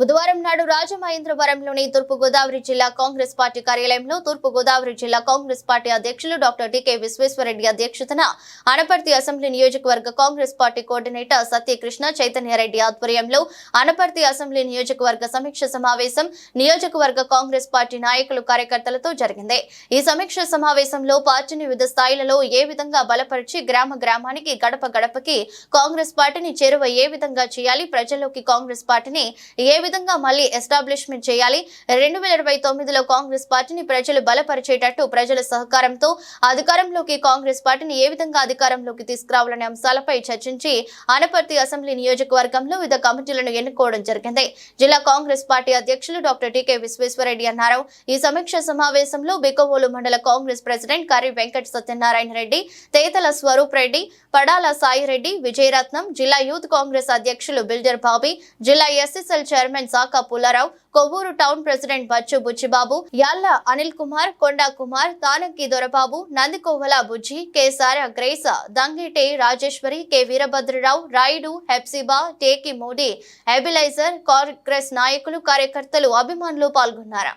బుధవారం నాడు రాజమహేంద్రవరంలోని తూర్పు గోదావరి జిల్లా కాంగ్రెస్ పార్టీ కార్యాలయంలో తూర్పు గోదావరి జిల్లా కాంగ్రెస్ పార్టీ అధ్యక్షులు డాక్టర్ డికే విశ్వేశ్వరరెడ్డి అధ్యక్షతన అనపర్తి అసెంబ్లీ నియోజకవర్గ కాంగ్రెస్ పార్టీ కోఆర్డినేటర్ సత్యకృష్ణ చైతన్యారెడ్డి ఆధ్వర్యంలో అనపర్తి అసెంబ్లీ నియోజకవర్గ సమీక్ష సమావేశం నియోజకవర్గ కాంగ్రెస్ పార్టీ నాయకులు కార్యకర్తలతో జరిగింది. ఈ సమీక్ష సమావేశంలో పార్టీని వివిధ స్థాయిలలో ఏ విధంగా బలపరిచి గ్రామ గ్రామానికి గడప గడపకి కాంగ్రెస్ పార్టీని చేరువ ఏ విధంగా చేయాలి ప్రజల్లోకి కాంగ్రెస్ పార్టీని ఏ విధంగా మళ్ళీ ఎస్టాబ్లిష్మెంట్ చేయాలి. రెండు వేల ఇరవై తొమ్మిదిలో కాంగ్రెస్ పార్టీని ప్రజలు బలపరిచేటట్టు ప్రజల సహకారంతో అధికారంలోకి కాంగ్రెస్ పార్టీని ఏ విధంగా అధికారంలోకి తీసుకురావాలనే అంశాలపై చర్చించి అనపర్తి అసెంబ్లీ నియోజకవర్గంలో వివిధ కమిటీలను ఎన్నుకోవడం జరిగింది. జిల్లా కాంగ్రెస్ పార్టీ అధ్యక్షులు డాక్టర్ టీకే విశ్వేశ్వరరెడ్డి అన్నారు. ఈ సమీక్ష సమావేశంలో బికోవోలు మండల కాంగ్రెస్ ప్రెసిడెంట్ కర్రి వెంకట సత్యనారాయణ రెడ్డి తేతల స్వరూప్ రెడ్డి పడాల సాయిరెడ్డి విజయరత్నం జిల్లా యూత్ కాంగ్రెస్ అధ్యక్షులు బిల్డర్ బాబీ జిల్లా SSL chairman Saka Pulla Rao Kovvur town president Bachchu Buchchibabu Yalla Anil Kumar Konda Kumar Tanakki Dorababu Nandikovala Bujji K Sara Grace Dangite Rajeswari K. Veerabhadra Rao Rayudu Hephzibah Teki Modi ఎబిలైజర్ Congress నాయకులు కార్యకర్తలు అభిమానులు పాల్గొన్నారు.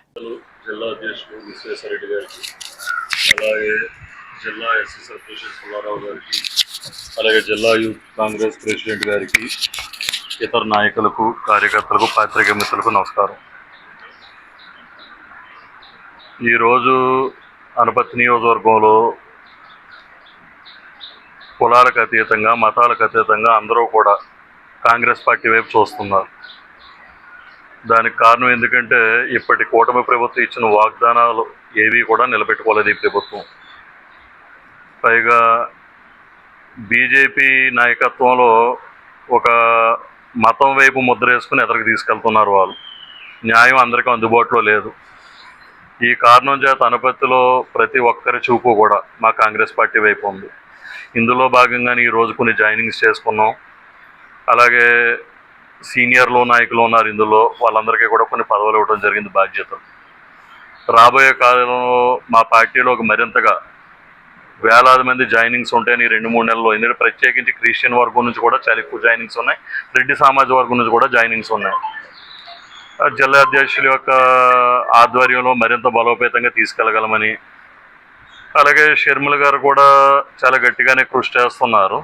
జిల్లా అధ్యక్షుడు విశ్వేశ్వరరెడ్డి గారికి అలాగే జిల్లా SSR president Pullarao గారికి అలాగే జిల్లా యూత్ కాంగ్రెస్ ప్రెసిడెంట్ గారికి ఇతర నాయకులకు కార్యకర్తలకు పాత్రిక మిత్రులకు నమస్కారం. ఈరోజు అనుపతి నియోజకవర్గంలో కులాలకు అతీతంగా మతాలకు అతీతంగా అందరూ కూడా కాంగ్రెస్ పార్టీ వైపు చూస్తున్నారు. దానికి కారణం ఎందుకంటే ఇప్పటి కూటమి ప్రభుత్వం ఇచ్చిన వాగ్దానాలు ఏవి కూడా నిలబెట్టుకోలేదు ఈ ప్రభుత్వం. పైగా బీజేపీ నాయకత్వంలో ఒక మతం వైపు ముద్ర వేసుకుని ఎదరికి తీసుకెళ్తున్నారు వాళ్ళు. న్యాయం అందరికీ అందుబాటులో లేదు. ఈ కారణం చేత అనుపత్తిలో ప్రతి ఒక్కరి చూపు కూడా మా కాంగ్రెస్ పార్టీ వైపు ఉంది. ఇందులో భాగంగానే ఈరోజు కొన్ని జాయినింగ్స్ చేసుకున్నాం. అలాగే సీనియర్లు నాయకులు ఉన్నారు ఇందులో. వాళ్ళందరికీ కూడా కొన్ని పదవులు ఇవ్వడం జరిగింది బాధ్యతలు రాబోయే కాలంలో మా పార్టీలో మరింతగా వేలాది మంది జాయినింగ్స్ ఉంటాయని నీ రెండు మూడు నెలల్లో. ఎందుకంటే ప్రత్యేకించి క్రిస్టియన్ వర్గం నుంచి కూడా చాలా ఎక్కువ జాయినింగ్స్ ఉన్నాయి. రెడ్డి సమాజ వర్గం నుంచి కూడా జాయినింగ్స్ ఉన్నాయి. ఆ జిల్లా అధ్యక్షుల యొక్క ఆధ్వర్యంలో మరింత బలోపేతంగా తీసుకెళ్ళగలమని అలాగే షర్మిల గారు కూడా చాలా గట్టిగానే కృషి చేస్తున్నారు.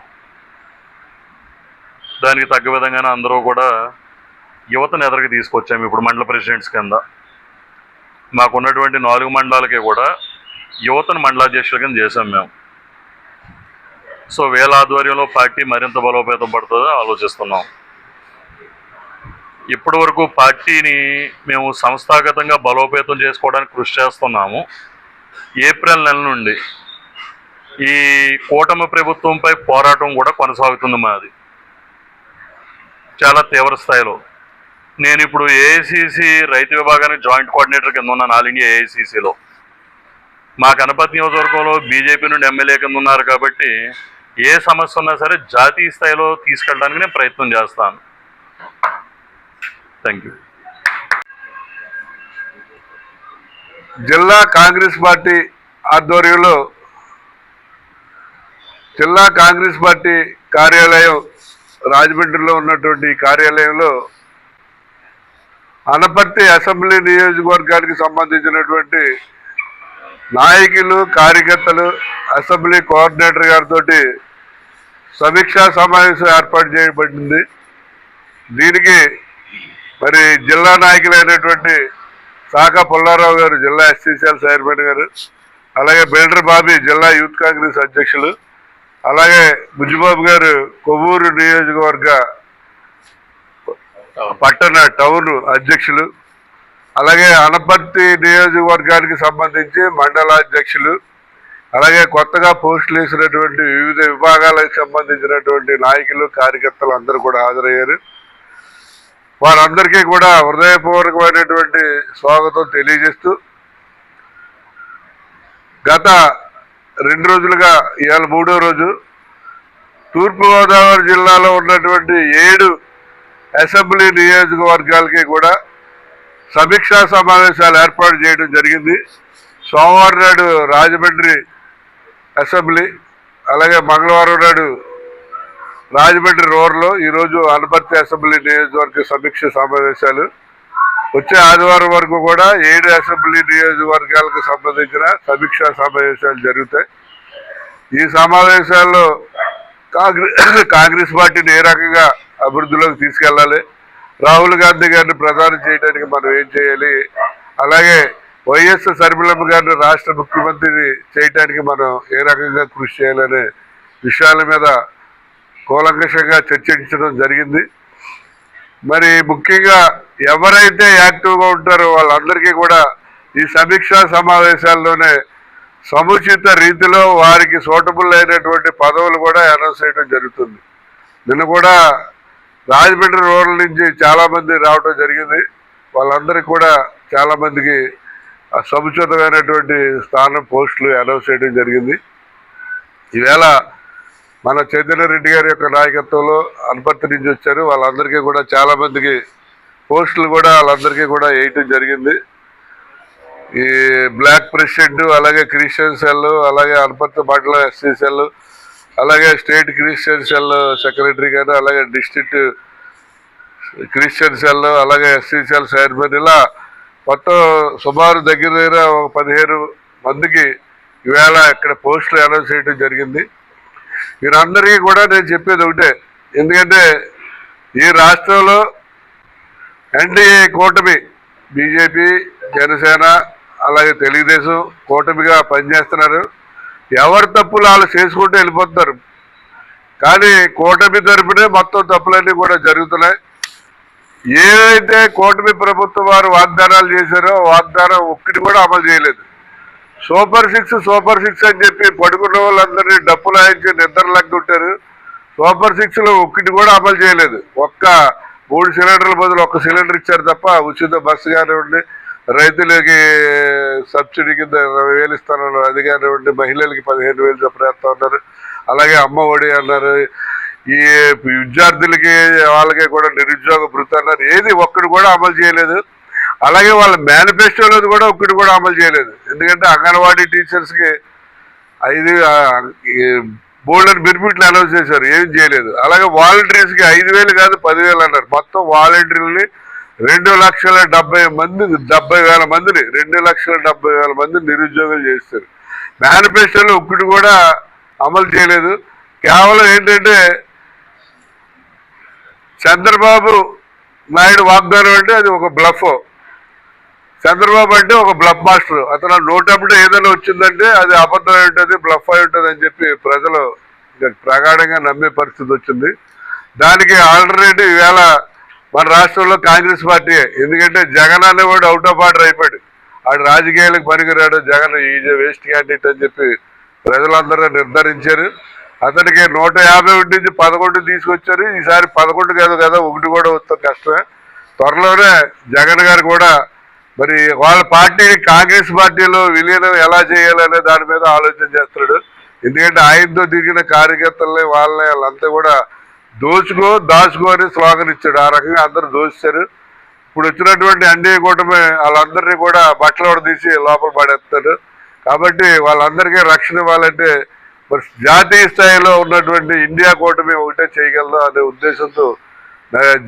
దానికి తగ్గ విధంగానే అందరూ కూడా యువతను ఎదరికి తీసుకొచ్చాము. ఇప్పుడు మండల ప్రెసిడెంట్స్ కింద మాకున్నటువంటి నాలుగు మండలాలకి కూడా యువతను మండలాధ్యక్షులుగా చేసాం మేము. సో వేల ఆధ్వర్యంలో పార్టీ మరింత బలోపేతం పడుతుందో ఆలోచిస్తున్నాం. ఇప్పటి వరకు పార్టీని మేము సంస్థాగతంగా బలోపేతం చేసుకోవడానికి కృషి చేస్తున్నాము. ఏప్రిల్ నెల నుండి ఈ కూటమి ప్రభుత్వంపై పోరాటం కూడా కొనసాగుతుంది మాది. చాలా తీవ్ర స్థాయిలో. నేను ఇప్పుడు ఏఐసిసి రైతు విభాగానికి జాయింట్ కోఆర్డినేటర్ కింద ఉన్నాను ఆల్ ఇండియా ఏఐసిసిలో మా గణపతి నియోజకవర్గంలో బీజేపీ నుండి ఎమ్మెల్యే కింద ఉన్నారు కాబట్టి ఏ సమస్య ఉన్నా సరే జాతీయ స్థాయిలో తీసుకెళ్ళడానికి నేను ప్రయత్నం చేస్తాను. థ్యాంక్ యూ జిల్లా కాంగ్రెస్ పార్టీ ఆధ్వర్యంలో జిల్లా కాంగ్రెస్ పార్టీ కార్యాలయం రాజమండ్రిలో ఉన్నటువంటి కార్యాలయంలో అనపర్తి అసెంబ్లీ నియోజకవర్గానికి సంబంధించినటువంటి నాయకులు కార్యకర్తలు అసెంబ్లీ కోఆర్డినేటర్ గారితో సమీక్షా సమావేశం ఏర్పాటు చేయబడింది. దీనికి మరి జిల్లా నాయకులైనటువంటి సాకా పుల్లారావు గారు జిల్లా ఎస్సీసీఎల్ చైర్మన్ గారు అలాగే బిల్డర్ బాబీ జిల్లా యూత్ కాంగ్రెస్ అధ్యక్షులు అలాగే బుజ్జిబాబు గారు కొవ్వూరు నియోజకవర్గ పట్టణ టౌన్ అధ్యక్షులు అలాగే అనపర్తి నియోజకవర్గానికి సంబంధించి మండల అధ్యక్షులు అలాగే కొత్తగా పోస్టులు వేసినటువంటి వివిధ విభాగాలకు సంబంధించినటువంటి నాయకులు కార్యకర్తలు అందరూ కూడా హాజరయ్యారు. వారందరికీ కూడా హృదయపూర్వకమైనటువంటి స్వాగతం తెలియజేస్తూ గత రెండు రోజులుగా ఇవాళ మూడో రోజు తూర్పుగోదావరి జిల్లాలో ఉన్నటువంటి ఏడు అసెంబ్లీ నియోజకవర్గాలకి కూడా సమీక్షా సమావేశాలు ఏర్పాటు చేయడం జరిగింది. సోమవారం నాడు రాజమండ్రి అసెంబ్లీ అలాగే మంగళవారం నాడు రాజమండ్రి రోడ్లో ఈరోజు అనపర్తి అసెంబ్లీ నియోజకవర్గ సమీక్ష సమావేశాలు. వచ్చే ఆదివారం వరకు కూడా ఏడు అసెంబ్లీ నియోజకవర్గాలకు సంబంధించిన సమీక్షా సమావేశాలు జరుగుతాయి. ఈ సమావేశాల్లో కాంగ్రెస్ కాంగ్రెస్ పార్టీని ఏ రకంగా అభివృద్ధిలోకి తీసుకెళ్ళాలి? రాహుల్ గాంధీ గారిని ప్రధానం చేయడానికి మనం ఏం చేయాలి? అలాగే వైఎస్ షర్మిలమ్మ గారిని రాష్ట్ర ముఖ్యమంత్రిని చేయడానికి మనం ఏ రకంగా కృషి చేయాలనే విషయాల మీద కూలంకషంగా చర్చించడం జరిగింది. మరి ముఖ్యంగా ఎవరైతే యాక్టివ్గా ఉంటారో వాళ్ళందరికీ కూడా ఈ సమీక్షా సమావేశాల్లోనే సముచిత రీతిలో వారికి సూటబుల్ అయినటువంటి పదవులు కూడా అనౌన్స్ చేయడం జరుగుతుంది. నిన్న కూడా రాజమండ్రి రోడ్ల నుంచి చాలామంది రావటం రావడం జరిగింది. వాళ్ళందరికీ కూడా చాలామందికి సముచితమైనటువంటి స్థానం పోస్టులు అనౌన్స్ చేయడం జరిగింది. ఈవేళ మన చైతన్య రెడ్డి గారి యొక్క నాయకత్వంలో అనుపత్తి నుంచి వచ్చారు. వాళ్ళందరికీ కూడా చాలామందికి పోస్టులు కూడా వాళ్ళందరికీ కూడా వేయటం జరిగింది. ఈ బ్లాక్ ప్రెసిడెంట్ అలాగే క్రిస్టియన్ సెల్ అలాగే అనుపత్తి మండల ఎస్సీ సెల్ అలాగే స్టేట్ క్రిస్టియన్ సెల్ సెక్రటరీ గారు అలాగే డిస్ట్రిక్ట్ క్రిస్టియన్ సెల్ అలాగే ఎస్సీ సెల్ చైర్మన్ ఇలా మొత్తం సుమారు దగ్గర దగ్గర ఒక పదిహేను మందికి ఈవేళ ఇక్కడ పోస్టులు అనౌన్స్ చేయడం జరిగింది. వీరందరికీ కూడా నేను చెప్పేది ఒకటే ఎందుకంటే ఈ రాష్ట్రంలో ఎన్డీఏ కూటమి బీజేపీ జనసేన అలాగే తెలుగుదేశం కూటమిగా పనిచేస్తున్నారు. ఎవరి తప్పులు వాళ్ళు చేసుకుంటూ వెళ్ళిపోతున్నారు కానీ కూటమి తరపునే మొత్తం తప్పులన్నీ కూడా జరుగుతున్నాయి. ఏదైతే కూటమి ప్రభుత్వం వారు వాగ్దానాలు చేశారో వాగ్దానం ఒక్కటి కూడా అమలు చేయలేదు. సూపర్ సిక్స్ సూపర్ సిక్స్ అని చెప్పి పడుకున్న వాళ్ళందరినీ డప్పులు ఆయించి నిద్రలకి ఉంటారు సూపర్ సిక్స్లో ఒక్కటి కూడా అమలు చేయలేదు. ఒక్క మూడు సిలిండర్ల బదులు ఒక్క సిలిండర్ ఇచ్చారు తప్ప ఉచిత బస్సు కానివ్వండి రైతులకి సబ్సిడీ కింద ఇరవై వేలు ఇస్తానన్నారు. అది కానివ్వండి మహిళలకి పదిహేను వేలు చొప్పున ఉన్నారు. అలాగే అమ్మ ఒడి అన్నారు. ఈ విద్యార్థులకి వాళ్ళకి కూడా నిరుద్యోగ భృతి అన్నారు. ఏది ఒక్కటి కూడా అమలు చేయలేదు. అలాగే వాళ్ళ మేనిఫెస్టోలో కూడా ఒక్కటి కూడా అమలు చేయలేదు. ఎందుకంటే అంగన్వాడీ టీచర్స్కి ఐదు బోల్డర్ బెనిఫిట్లు అనౌన్స్ చేశారు. ఏం చేయలేదు. అలాగే వాలంటీర్స్కి ఐదు వేలు కాదు పదివేలు అన్నారు. మొత్తం వాలంటీర్లని రెండు లక్షల డెబ్బై మంది డెబ్బై వేల మందిని రెండు లక్షల డెబ్బై వేల మందిని నిరుద్యోగులు చేస్తారు మేనిఫెస్టోలో ఒక్కటి కూడా అమలు చేయలేదు. కేవలం ఏంటంటే చంద్రబాబు నాయుడు వాగ్దానం అంటే అది ఒక బ్లఫ్. చంద్రబాబు అంటే ఒక బ్లఫ్ మాస్టర్. అతను నోటప్పుడు ఏదైనా వచ్చిందంటే అది అబద్ధం అయి ఉంటుంది బ్లఫ్ అయి ఉంటుంది అని చెప్పి ప్రజలు ప్రగాఢంగా నమ్మే పరిస్థితి వచ్చింది. దానికి ఆల్టర్నేటివ్ ఈవేళ మన రాష్ట్రంలో కాంగ్రెస్ పార్టీ. ఎందుకంటే జగన్ అనేవాడు అవుట్ ఆఫ్ ఆర్డర్ అయిపోయాడు. ఆడు రాజకీయాలకు పనికిరాడు. జగన్ ఈజ్ వేస్ట్ క్యాండిడేట్ అని చెప్పి ప్రజలందరూ నిర్ధారించారు. అతనికి నూట యాభై ఒకటి నుంచి పదకొండు తీసుకొచ్చారు. ఈసారి పదకొండు కాదు కదా ఒకటి కూడా వస్తుంది కష్టమే. త్వరలోనే జగన్ గారు కూడా మరి వాళ్ళ పార్టీ కాంగ్రెస్ పార్టీలో విలీనం ఎలా చేయాలనే దాని మీద ఆలోచన చేస్తున్నాడు. ఎందుకంటే ఆయనతో దిగిన కార్యకర్తల్ని వాళ్ళని వాళ్ళంతా కూడా దోచుకో దాచుకో అని స్లోగన్ ఇచ్చాడు ఆ రకంగా అందరూ దోచారు ఇప్పుడు వచ్చినటువంటి అన్ని కూటమి వాళ్ళందరినీ కూడా బట్టలు కూడా తీసి లోపల పడేస్తారు. కాబట్టి వాళ్ళందరికీ రక్షణ ఇవ్వాలంటే మరి జాతీయ స్థాయిలో ఉన్నటువంటి ఇండియా కూటమి ఒకటే చేయగలదు అనే ఉద్దేశంతో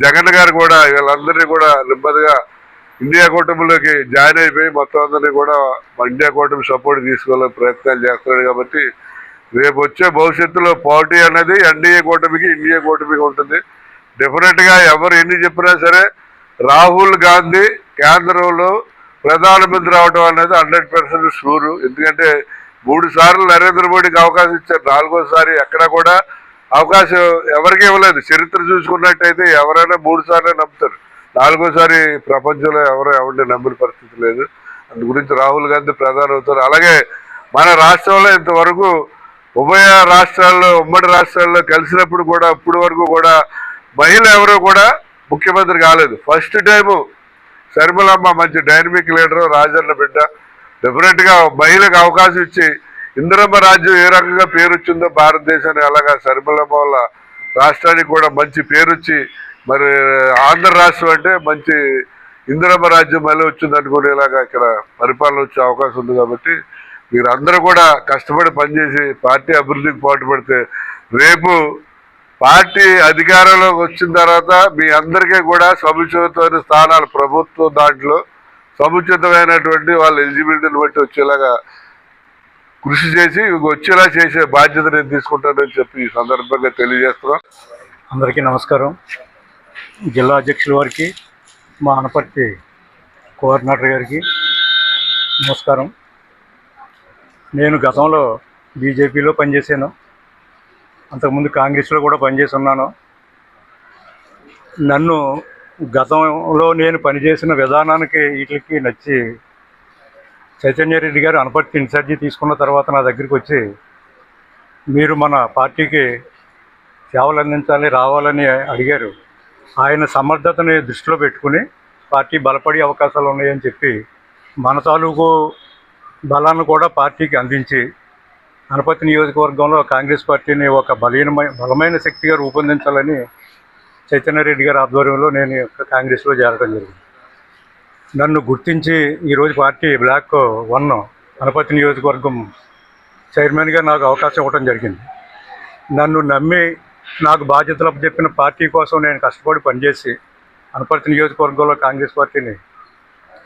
జగన్ గారు కూడా వీళ్ళందరినీ కూడా నెమ్మదిగా ఇండియా కూటమిలోకి జాయిన్ అయిపోయి మొత్తం అందరినీ కూడా ఇండియా కూటమి సపోర్ట్ తీసుకోవాలని ప్రయత్నాలు చేస్తున్నాడు కాబట్టి రేపు వచ్చే భవిష్యత్తులో పోటీ అనేది ఎన్డీఏ కూటమికి ఇండియా కూటమికి ఉంటుంది. డెఫినెట్గా ఎవరు ఎన్ని చెప్పినా సరే రాహుల్ గాంధీ కేంద్రంలో ప్రధానమంత్రి అవడం అనేది హండ్రెడ్ పర్సెంట్ షూరు ఎందుకంటే మూడు సార్లు నరేంద్ర మోడీకి అవకాశం ఇచ్చారు. నాలుగోసారి ఎక్కడ కూడా అవకాశం ఎవరికి ఇవ్వలేదు. చరిత్ర చూసుకున్నట్టయితే ఎవరైనా మూడు సార్లే నమ్ముతారు. నాలుగోసారి ప్రపంచంలో ఎవరో ఎవరిని నమ్మిన పరిస్థితి లేదు. అందు గురించి రాహుల్ గాంధీ ప్రధాని అవుతారు. అలాగే మన రాష్ట్రంలో ఇంతవరకు ఉభయ రాష్ట్రాల్లో ఉమ్మడి రాష్ట్రాల్లో కలిసినప్పుడు కూడా ఇప్పుడు వరకు కూడా మహిళ ఎవరు కూడా ముఖ్యమంత్రి కాలేదు. ఫస్ట్ టైము శర్మలమ్మ మంచి డైనమిక్ లీడరు రాజన్న బిడ్డ. డెఫినెట్గా మహిళకు అవకాశం ఇచ్చి ఇందిరమ్మ రాజ్యం ఏ రకంగా పేరు వచ్చిందో భారతదేశానికి అలాగా శర్మలమ్మ వల్ల రాష్ట్రానికి కూడా మంచి పేరు వచ్చి మరి ఆంధ్ర రాష్ట్రం అంటే మంచి ఇందిరమ్మ రాజ్యం మళ్ళీ వచ్చింది అనుకునేలాగా ఇక్కడ పరిపాలన వచ్చే అవకాశం ఉంది కాబట్టి మీరందరూ కూడా కష్టపడి పనిచేసి పార్టీ అభివృద్ధికి పాటుపడితే రేపు పార్టీ అధికారంలోకి వచ్చిన తర్వాత మీ అందరికీ కూడా సముచితమైన స్థానాలు ప్రభుత్వం దాంట్లో సముచితమైనటువంటి వాళ్ళ ఎలిజిబిలిటీని బట్టి వచ్చేలాగా కృషి చేసి ఇవి వచ్చేలా చేసే బాధ్యత నేను తీసుకుంటానని చెప్పి ఈ సందర్భంగా తెలియజేస్తున్నాం. అందరికీ నమస్కారం. జిల్లా అధ్యక్షుల వారికి మా అనపర్తి కోఆర్డినేటర్ గారికి నమస్కారం. నేను గతంలో బీజేపీలో పనిచేశాను. అంతకుముందు కాంగ్రెస్లో కూడా పనిచేసి ఉన్నాను నన్ను గతంలో నేను పనిచేసిన విధానానికి వీటికి నచ్చి చైతన్యరెడ్డి గారు అనపర్తి ఇన్ఛార్జి తీసుకున్న తర్వాత నా దగ్గరికి వచ్చి మీరు మన పార్టీకి సేవలు అందించాలి రావాలని అడిగారు. ఆయన సమర్థతని దృష్టిలో పెట్టుకుని పార్టీ బలపడే అవకాశాలు ఉన్నాయని చెప్పి మన తాలూకు బలాన్ని కూడా పార్టీకి అందించి అనపతి నియోజకవర్గంలో కాంగ్రెస్ పార్టీని ఒక బలీనమైన బలమైన శక్తిగా రూపొందించాలని చైతన్యరెడ్డి గారి ఆధ్వర్యంలో నేను కాంగ్రెస్లో చేరడం జరిగింది. నన్ను గుర్తించి ఈరోజు పార్టీ బ్లాక్ వన్ అనపతి నియోజకవర్గం చైర్మన్గా నాకు అవకాశం ఇవ్వడం జరిగింది. నన్ను నమ్మి నాకు బాధ్యతలు చెప్పిన పార్టీ కోసం నేను కష్టపడి పనిచేసి అనపర్తి నియోజకవర్గంలో కాంగ్రెస్ పార్టీని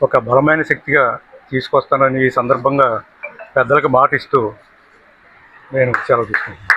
ఒక బలమైన శక్తిగా తీసుకొస్తానని ఈ సందర్భంగా పెద్దలకు మాట ఇస్తూ నేను సెలవు తీసుకుంటున్నాను.